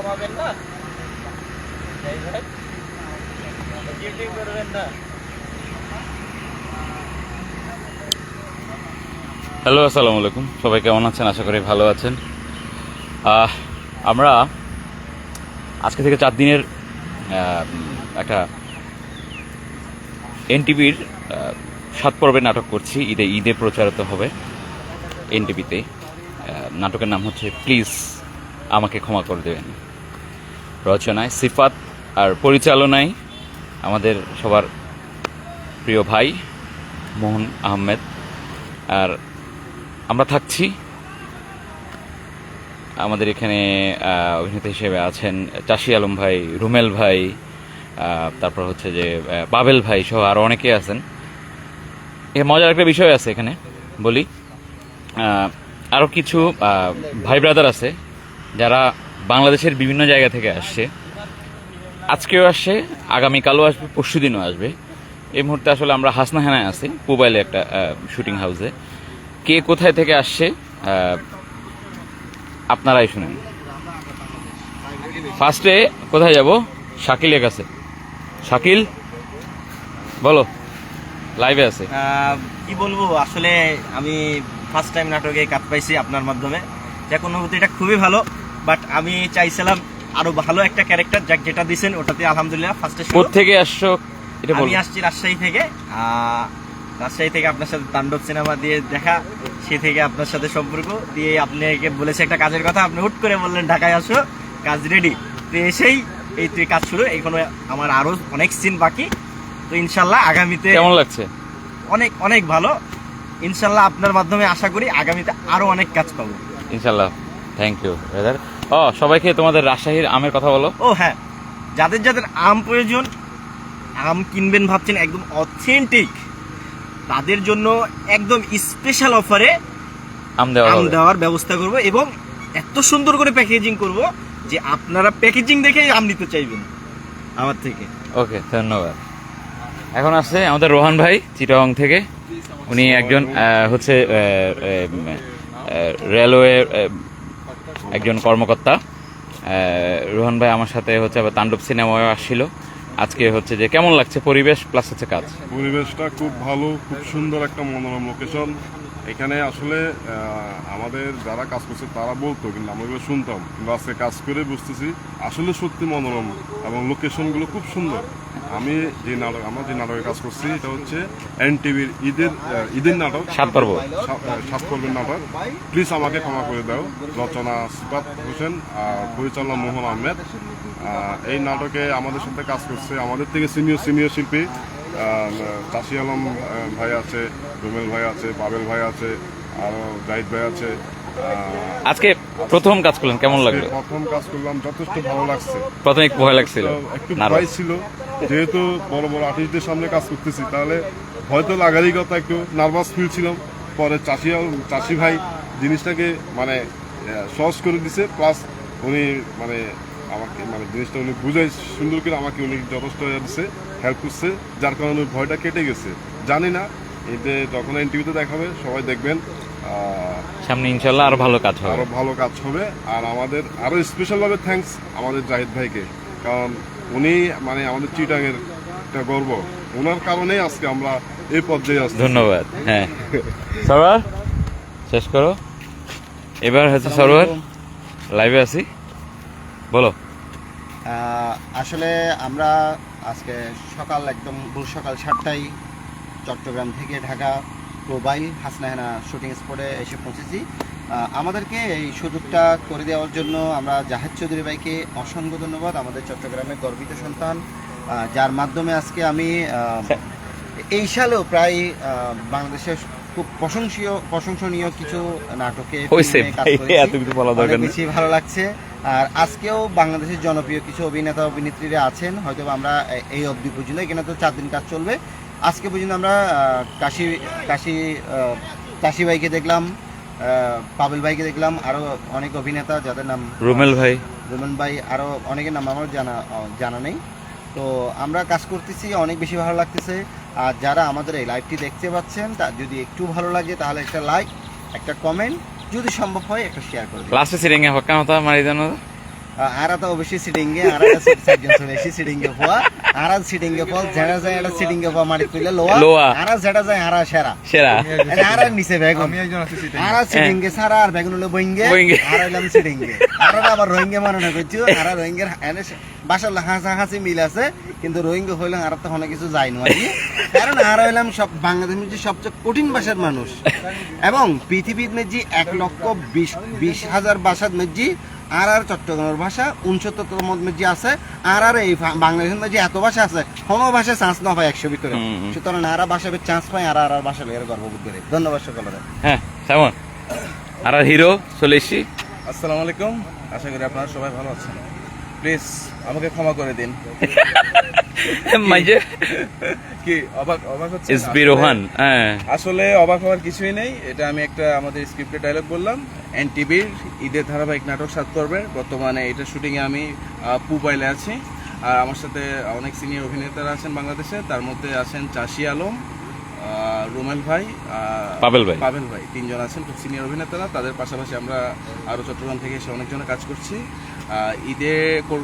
কমাবেন না? হ্যালো আসসালামু আলাইকুম। সবাই কেমন আছেন? আশা করি ভালো আছেন। আমরা আজকে থেকে চার দিনের একটা এনটিভির সাত পর্বের নাটক করছি। ঈদে ঈদে প্রচারিত হবে এনটিভিতে। নাটকের নাম হচ্ছে, প্লিজ আমাকে ক্ষমা করে দেবেন। রচনায়, সিফাত আর পরিচালনায় আমাদের সবার প্রিয় ভাই মোহন আহমেদ। আর আমরা থাকছি, আমাদের এখানে অভিনেতা হিসেবে আছেন চাষি আলম ভাই, রুমেল ভাই তারপর হচ্ছে যে বাবেল ভাই সহ আরও অনেকে আছেন। এ মজার একটা বিষয় আছে এখানে, বলি। আরও কিছু ভাই ব্রাদার আছে যারা বাংলাদেশের বিভিন্ন জায়গা থেকে আসছে। আজকেও আসছে, আগামীকালও আসবে পরশু দিনও আসবে। এই মুহূর্তে আসলে আমরা হাসনা হেনায় আছি মোবাইলে একটা শুটিং হাউসে কে কোথায় থেকে আসছে আপনারাই শুনেন। ফার্স্টে কোথায় যাব? শাকিলের কাছে। শাকিল, বলো লাইভে আছে। কি বলব, আসলে আমি ফার্স্ট টাইম নাটকে কাজ পাইছি আপনার মাধ্যমে। যাক, অনুভূতিটা খুবই ভালো। বাট আমি চাইছিলাম আরও ভালো একটা ক্যারেক্টার যাক যেটা দিছেন ওটাতে আলহামদুলিল্লাহ ফার্স্টে থেকে আসছো এটা আমি আসছি রাজশাহী থেকে। রাজশাহী থেকে আপনার সাথে তাণ্ডব সিনেমা দিয়ে দেখা সে থেকে আপনার সাথে সম্পর্ক দিয়ে আপনাকে বলেছে একটা কাজের কথা আপনি হুট করে বললেন ঢাকায় আসো কাজ রেডি তো এসেই এই তুই কাজ শুরু এখনও আমার আরও অনেক সিন বাকি। তো ইনশাল্লাহ আগামীতে কেমন লাগছে? অনেক অনেক ভালো। ইনশাল্লাহ আপনার মাধ্যমে আশা করি আগামীতে আরও অনেক কাজ পাবো। ইনশাল্লাহ। থ্যাংক ইউ ব্রাদার ও সবাইকে তোমাদের রাজশাহীর আমের কথা বলো। ও হ্যাঁ। যাদের যাদের আম প্রয়োজন আম কিনবেন ভাবছেন একদম অথেন্টিক তাদের জন্য একদম স্পেশাল অফারে আম দেওয়া আম দেওয়ার ব্যবস্থা করব এবং এত সুন্দর করে প্যাকেজিং করব যে আপনারা প্যাকেজিং দেখে আম নিতে চাইবেন আমার থেকে। ওকে ধন্যবাদ। এখন আসছে আমাদের রোহান ভাই চিটাং থেকে। উনি একজন হচ্ছে রেলওয়ে একজন কর্মকর্তা। রোহান ভাই আমার সাথে হচ্ছে আবার তাণ্ডব সিনেমায় আসছিল। আজকে হচ্ছে যে কেমন লাগছে পরিবেশ প্লাস হচ্ছে কাজ? পরিবেশটা খুব ভালো, খুব সুন্দর একটা মনোরম লোকেশন এখানে আসলে আমাদের যারা কাজ করছে তারা বলতো, কিন্তু আমরা শুনতাম। কিন্তু আজকে কাজ করে বুঝতেছি, আসলে সত্যি মনোরম এবং লোকেশনগুলো খুব সুন্দর। আমি যে নাটক আমার যে নাটকে কাজ করছি এটা হচ্ছে এন টিভির ঈদের ঈদের নাটক। সাত পর্ব। সাত পর্বের নাটক। প্লিজ আমাকে ক্ষমা করে দাও রচনা সিফাত হোসেন আর পরিচালনা মোহন আহমেদ। এই নাটকে আমাদের সাথে কাজ করছে আমাদের থেকে সিনিয়র সিনিয়র শিল্পী চাষি আলম ভাই আছে রুমেল ভাই আছে বাবেল ভাই আছে আরও জাহিদ ভাই আছে। আজকে প্রথম কাজ করলেন কেমন লাগল? প্রথম কাজ করলাম যথেষ্ট ভালো লাগছে। প্রথমে ভয় লাগছিল একটু ভয় ছিল যেহেতু বড় বড় আর্টিস্টদের সামনে কাজ করতেছি তাহলে হয়তো লাগারই কথা একটু নার্ভাস ফিল ছিলাম। পরে চাষি চাষি ভাই জিনিসটাকে মানে সহজ করে দিছে প্লাস উনি মানে আমাকে মানে জিনিসটা উনি বুঝাই সুন্দর করে আমাকে উনি যথেষ্ট দিছে হেল্প করছে যার কারণে ভয়টা কেটে গেছে। জানি না এতে যখন ইন্টারভিউতে দেখাবে সবাই দেখবেন সামনে ইনশাল্লাহ আরও ভালো কাজ হবে। আরও ভালো কাজ হবে। আর আমাদের আরও স্পেশাল ভাবে থ্যাঙ্কস আমাদের জাহিদ ভাইকে কারণ উনি মানে আমাদের চিটাঙের একটা গর্ব। ওনার কারণেই আজকে আমরা এই পর্যায়ে আসছি। ধন্যবাদ হ্যাঁ। সরোয়ার শেষ করো। এবার হচ্ছে সরোয়ার লাইভে আছি। বলো। আসলে আমরা আজকে সকাল একদম ভোর সকাল সাতটায় চট্টগ্রাম থেকে ঢাকা প্রোবাই হাসনাহেনা শুটিং স্পটে এসে পৌঁছেছি। আমাদেরকে এই সুযোগটা করে দেওয়ার জন্য আমরা জাহেদ চৌধুরী ভাইকে অসংখ্য ধন্যবাদ আমাদের চট্টগ্রামের গর্বিত সন্তান যার মাধ্যমে আজকে আমি এই সালেও প্রায় বাংলাদেশের খুব প্রশংসীয় প্রশংসনীয় কিছু নাটকে। বেশি ভালো লাগছে। আর আজকেও বাংলাদেশের জনপ্রিয় কিছু অভিনেতা অভিনেত্রীরা আছেন হয়তো আমরা এই অবধি পর্যন্ত এখানে তো চার দিন কাজ চলবে। আজকে পর্যন্ত আমরা আহ, কাশি কাশি কাশি ভাইকে দেখলাম পাবেল ভাইকে দেখলাম আরও অনেক অভিনেতা যাদের নাম রুমেল ভাই। রোমান ভাই আরও অনেকের নাম আমার জানা জানা নেই। তো আমরা কাজ করতেছি অনেক বেশি ভালো লাগতেছে। আর যারা আমাদের এই লাইভটি দেখতে পাচ্ছেন তা যদি একটু ভালো লাগে তাহলে একটা লাইক একটা কমেন্ট যদি সম্ভব হয় একটা শেয়ার করে। লাস্টে সিরিং এ হক্কা হতা মারি জানো আরা তো অবশ্যই সিটিং এ আরা সাইজন চলে এসে সিটিং এ হওয়া। আরা সিটিং এ ফল যায় এটা সিটিং এ হওয়া মাটি তুলে লোয়া। লোয়া। যায় আরা সেরা। সেরা। নিচে বেগুন। আরা সিটিং এ সারা আর বেগুন হলো বইঙ্গে। বইঙ্গে। আর হইলাম সিটিং এ আর আবার রোহিঙ্গা মানে না আর রোহিঙ্গার এনে বাসার হাসা হাসি মিল আছে কিন্তু রোহিঙ্গা হইলে আর তো অনেক কিছু যায় না কারণ আর হইলাম সব বাংলাদেশের সবচেয়ে কঠিন ভাষার মানুষ। এবং পৃথিবীর মধ্যে এক লক্ষ বিশ বিশ হাজার ভাষার মধ্যে আর আর চট্টগ্রামের ভাষা উনসত্তর মধ্যে যে আছে আর আর এই বাংলাদেশের মধ্যে এত ভাষা আছে কোনো ভাষা চান্স না হয় একশো ভিতরে। সুতরাং আর ভাষা চান্স পায় আর আর আর ভাষা লেগে গর্ববোধ করে। ধন্যবাদ সকলের হ্যাঁ সামন আর আর হিরো চলে এসছি। আসসালামু আলাইকুম। আশা করি আপনারা সবাই ভালো আছেন। প্লিজ আমাকে ক্ষমা করে দিন। মাইজে কি অবাক অবাক হচ্ছে এস রোহান হ্যাঁ। আসলে অবাক হওয়ার কিছুই নেই। এটা আমি একটা আমাদের স্ক্রিপ্টের ডায়লগ বললাম। এন টিভির ঈদের ধারাবাহিক নাটক সাত পর্বের। বর্তমানে এটা শুটিংয়ে আমি পুবাইলে আছি। আর আমার সাথে অনেক সিনিয়র অভিনেতারা আছেন বাংলাদেশে। তার মধ্যে আছেন চাষি আলম রুমেল ভাই পাবেল ভাই। পাবেল ভাই। তিনজন আছেন খুব সিনিয়র অভিনেতারা। তাদের পাশাপাশি আমরা আরও চট্টগ্রাম থেকে এসে অনেকজনে কাজ করছি। ঈদে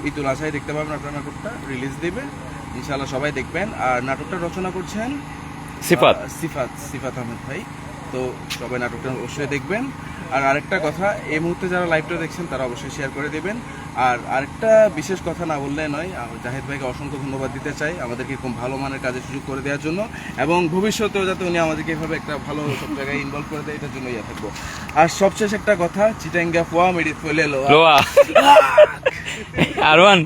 ঈদুল আজহায় দেখতে পাবেন আপনার নাটকটা। রিলিজ দেবে। ইনশাআল্লাহ সবাই দেখবেন। আর নাটকটা রচনা করছেন সিফাত। সিফাত সিফাত আহমেদ ভাই। তো সবাই নাটকটা অবশ্যই দেখবেন। আর আরেকটা কথা এই মুহূর্তে যারা লাইভটা দেখছেন তারা অবশ্যই শেয়ার করে দেবেন। আর আরেকটা বিশেষ কথা না বললে নয় আমি জাহেদ ভাইকে অসংখ্য ধন্যবাদ দিতে চাই আমাদেরকে খুব ভালো মানের কাজের সুযোগ করে দেওয়ার জন্য এবং ভবিষ্যতেও যাতে উনি আমাদেরকে এভাবে একটা ভালো সব জায়গায় ইনভলভ করে দেয় এটার জন্য ইয়ে থাকব। আর সবশেষ একটা কথা চিটাঙ্গা ফোয়া মেডি ফেলে লো লোয়া। আরওয়ান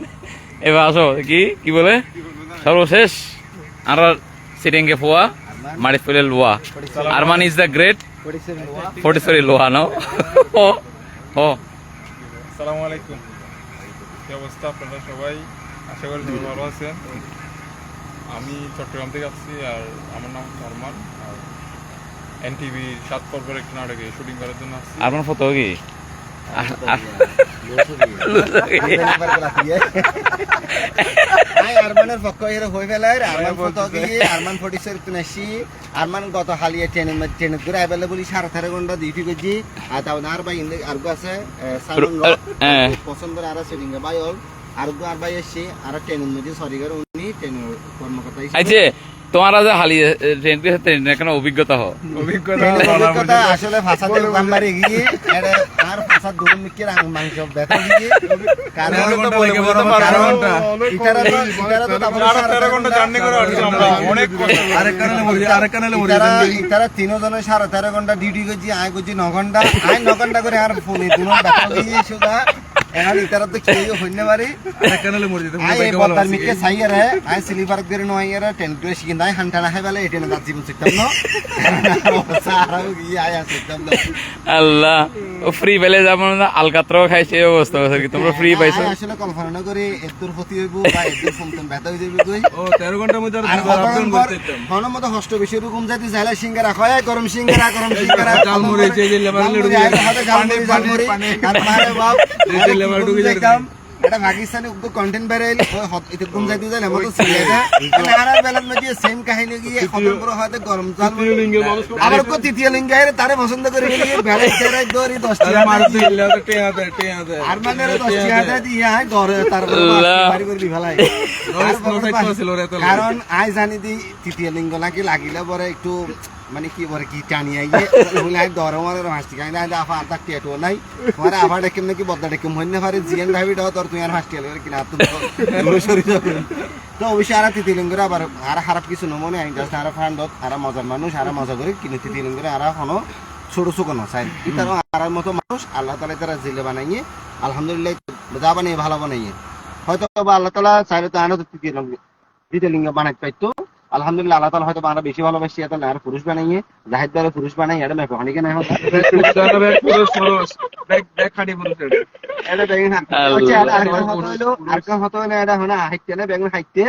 এবার আসো কি? কি বলে? সর্বশেষ আর সিটিংকে ফোয়া মারি ফেলে লোয়া। Arman is the great. Forty sorry লোয়া নাও ও ও আসসালামু আলাইকুম। কি অবস্থা আপনারা সবাই? আশা করি ভালো আছেন। আমি চট্টগ্রাম থেকে আসছি আর আমার নাম আরমান। আর এনটিভি সাত পর্বের একটি নাটকে শুটিং করার জন্য আসছি। আরমান ফটো কি? আরমানের পক্ষ এর হই ফেলাই আরমান ফটো গিয়ে আরমান ফটিসের তুনাসি আরমান গত হালিয়ে ট্রেনের মধ্যে ট্রেনের করে আইবেলে বলি সাড়ে তেরো ঘণ্টা ডিউটি করছি আর তারপর আর ভাই আর আছে সাইমন রক হ্যাঁ। পছন্দ আর ভাই অল আর আর ভাই এসছি আর ট্রেনের মধ্যে সরি করে উনি ট্রেনের কর্মকর্তা তোমার যে ট্রেন ট্রেনের কেন অভিজ্ঞতা হো ট্রেনের অভিজ্ঞতা আসলে দোকান বাড়ি গিয়ে আর দুজন মিকে মাংস ব্যথা গিয়ে কারণ কারণ ইতারা তো ইতারা তো তারপরে সাড়ে তেরো ঘণ্টা জার্নি করে আসছি আমরা। অনেক কষ্ট। আরেক কারণে মরে আরেক কারণে মরে ইতারা ইতারা তিনজনে সাড়ে তেরো ঘণ্টা ডিউটি করছি আয় করছি ন ঘণ্টা। আয় ন ঘণ্টা করে আর ফোনে দুনো গিয়ে সুদা এখন ইতারা তো হইতে পারি আরেক কারণে মরে যেতে আয় এই মিকে সাইয়ার হে আয় সিলিভার করে নো আইয়ার টেন করে শিখিন দাই হান্টা না হাই বেলে এটেনে দাত জীবন শিখতাম না সারা গিয়ে আয় শিখতাম না। আল্লাহ। ফ্রি পেলে যেমন আলকাত্রাও খাইছে এই অবস্থা হয়েছে কি? তোমরা ফ্রি পাইছো? আসলে কল্পনা না করে এদ্দুর ক্ষতি হইব বা এদ্দুর ফোনতন ব্যথা হয়ে যাবে তুই ও তেরো ঘণ্টার মধ্যে আর কতক্ষণ পর হন মতো হষ্ট বেশি রকম যাইতে জাইলা সিঙ্গারা খায় গরম সিঙ্গারা গরম সিঙ্গারা ঝালমুড়ি, যে যে লেবার লুড়ি। ঝালমুড়ি ঝালমুড়ি আর মারে বাপ যে যে ঢুকে যায়। এটা পাকিস্তানি উগ্র কন্টেন্ট বেরাইল এটা ঘুম যাইতে যাইলে আমার তো সিলে এটা। আর আর বেলার মধ্যে সেম কাহিনী গিয়ে খতম করে হয়তো গরম চাল আবার কো তৃতীয় লিঙ্গ আইরে তারে পছন্দ করে গিয়ে বেড়াই তেরাই দড়ি 10 টাকা মারতে ইল্লা টেয়া দে টেয়া দে আর মানে 10 টাকা দিয়ে। আয় ধরে তারপর বাড়ি করে ফেলাই। নয় সাইড ছিল রে তো কারণ আই জানি দি তৃতীয় লিঙ্গ নাকি লাগিলে পরে একটু মানে কি বলে, কি টানি আই দর মারে কাই না আফা টেটো নাই। তোমার আফা ডেকেম নাকি বদলা ডেকেম, হইনে পারে জিয়ান ভাবি দাও তোর আর আলে কিনা তো আর আবার, আর খারাপ কিছু নমনে আইন জাস্ট আর ফান্ডত, আর মজার মানুষ, আর মজা করে কিন্তু তৃতীয় লিঙ্গরে আর হনো ছোট ছোট নসাই ইতারও আর মতো মানুষ, আল্লাহ তালা তারা জিলে বানাইয়ে, আলহামদুলিল্লাহ যা বানিয়ে ভালো বানাইয়ে। হয়তো আল্লাহ তালা চাইলে তো আনো তৃতীয় লিঙ্গ দ্বিতীয় লিঙ্গ বানাইতে আলহামদুলিল্লাহ, আল্লাহ তালা হয়তো আমরা বেশি ভালোবাসি এত আর পুরুষ বানাইয়ে, জাহিদ দ্বারা পুরুষ বানাই এটা নাই হতো আর- আর হতো আর হতো হইল এটা হনা হাইতে না, বেগুন হাইতে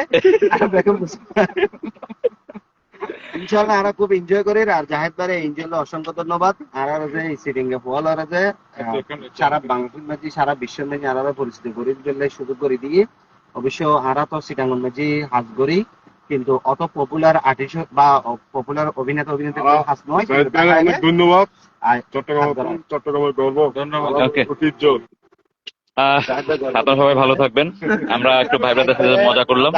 আর বেগুন খুব এনজয় করি, আর জাহেদ বারে অসংখ্য ধন্যবাদ। আর আর যে সিটিং এ ফল আর যে সারা বাংলাদেশ মাঝে, সারা বিশ্বের মাঝে আলাদা পরিস্থিতি করে দিলে সুযোগ করে দিয়ে অবশ্য আরা তো সিটাঙ্গন মাঝে করি কিন্তু অত পপুলার আর্টিস্ট বা পপুলার অভিনেতা অভিনেত্রী হাজ নয়। অনেক ধন্যবাদ। চট্টগ্রাম চট্টগ্রামের গর্ব। ধন্যবাদ. ঐতিহ্য আপনারা সবাই ভালো থাকবেন। আমরা একটু ভাই ব্রাদার সাথে মজা করলাম।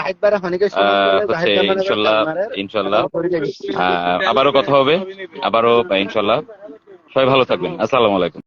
ইনশাল্লাহ ইনশাল্লাহ। আবারও কথা হবে। আবারও ইনশাল্লাহ। সবাই ভালো থাকবেন। আসসালামু আলাইকুম।